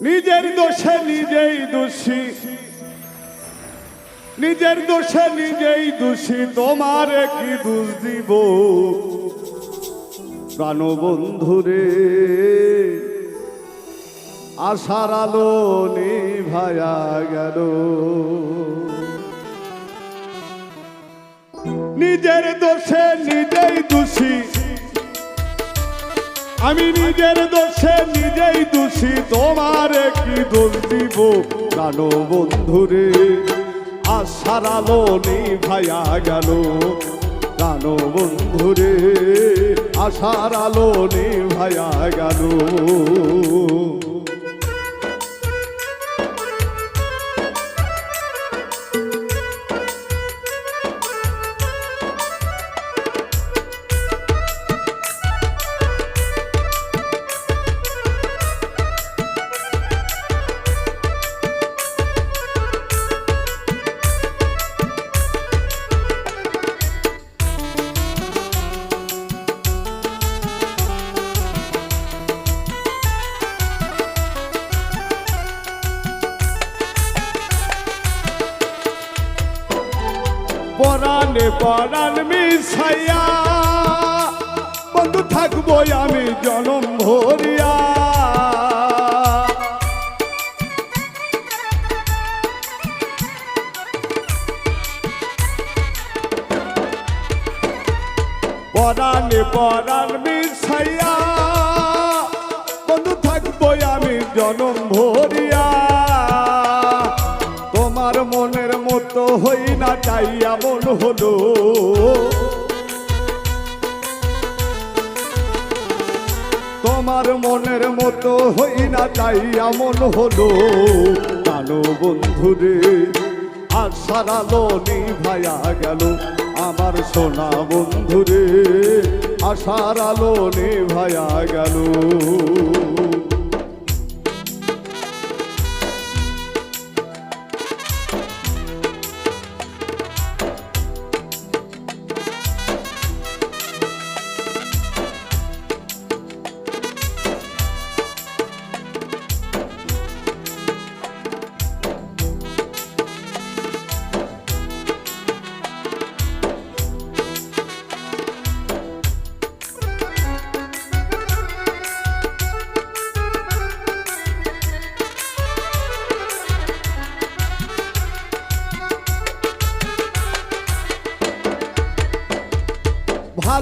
নিজের দোষে নিজেই দোষী। নিজের দোষে নিজেই দোষী, তোমার কি দোষ দিব? প্রাণবন্ধুরে, আশার আলো নিভায়া গেল। নিজের দোষে আমি নিজের দোষে নিজেই দোষী, তোমার কি দোষ দিব জানো বন্ধুরে? আশার আলো ভাইয়া গেল, জানো বন্ধুরে? আশার আলো ভাইয়া গেল। পরাণে পরাণ মিশাইয়া। বন্ধু থাকব আমি জনম ভরিয়া। পরাণে পরাণ মিশাইয়া। বন্ধু থাকব আমি জনম ভরিয়া। তোমার মনের মতো হই না চাই এমন হলো। তোমার মনের মতো হই না চাই এমন হলো। কালো বন্ধুরে আর সারালো নিভায়া গেল আমার সোনা বন্ধুরে, আশার আলো নিভায়া গেল।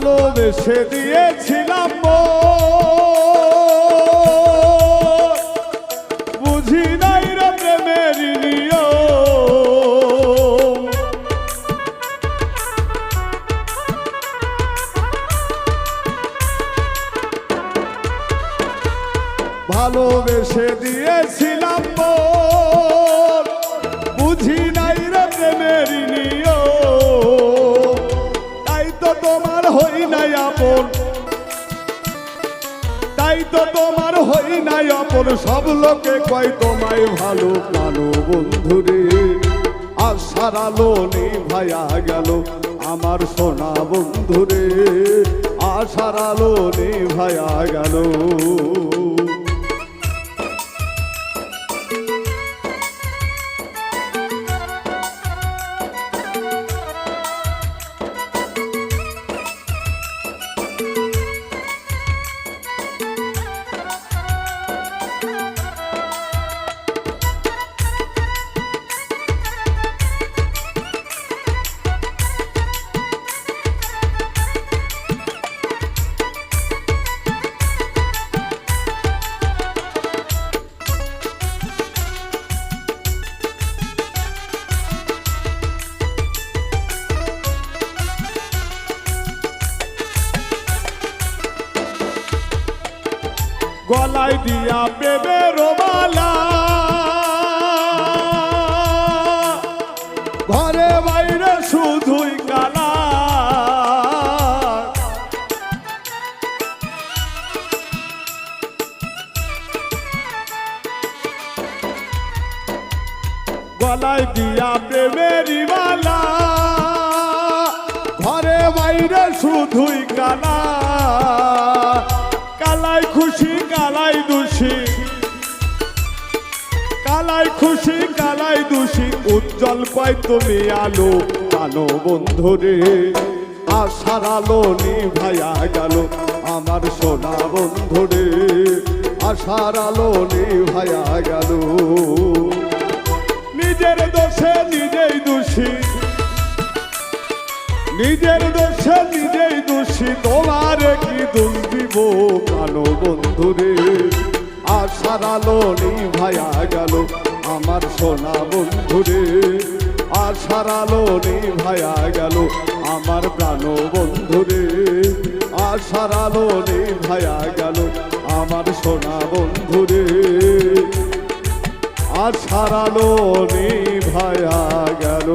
ভালোবেসে দিয়েছিলাম। বুঝি নাই রে প্রেমের ভালোবেসে দিয়েছিলাম বুঝি নাই হই নাই আপন। তাই তো তোমার হই নাই আপন, সব লোকে কয় তোমায় ভালো প্রাণ বন্ধুরে আশার আলো ভাইয়া গেল আমার সোনা বন্ধুরে আশার আলো ভাইয়া গেল। গলায় দিয়া বেবে রোমালা ঘরে বাইরে শুধুই কালা গলায় দিয়া প্রেমেরই মালা। ঘরে বাইরে শুধুই কালা খুশি, কালাই দোষী। কালাই খুশি, কালাই দোষী, উজ্জ্বল কয় তুমি আলো। কালো বন্ধুরে আশার আলো নিভাইয়া গেল। আমার সোনা বন্ধুরে আশার আলো নিভাইয়া গেল। নিজের দোষে নিজেই দোষী। নিজের দোষে নিজেই দোষী, তোমার কি দোষ দিব কালো বন্ধুরে? আশার আলো নিভাইয়া গেল আমার সোনা বন্ধুরে। আশার আলো নিভাইয়া গেল আমার প্রাণ বন্ধুরে। আশার আলো নিভাইয়া গেল আমার সোনা বন্ধুরে। আশার আলো নিভাইয়া গেল।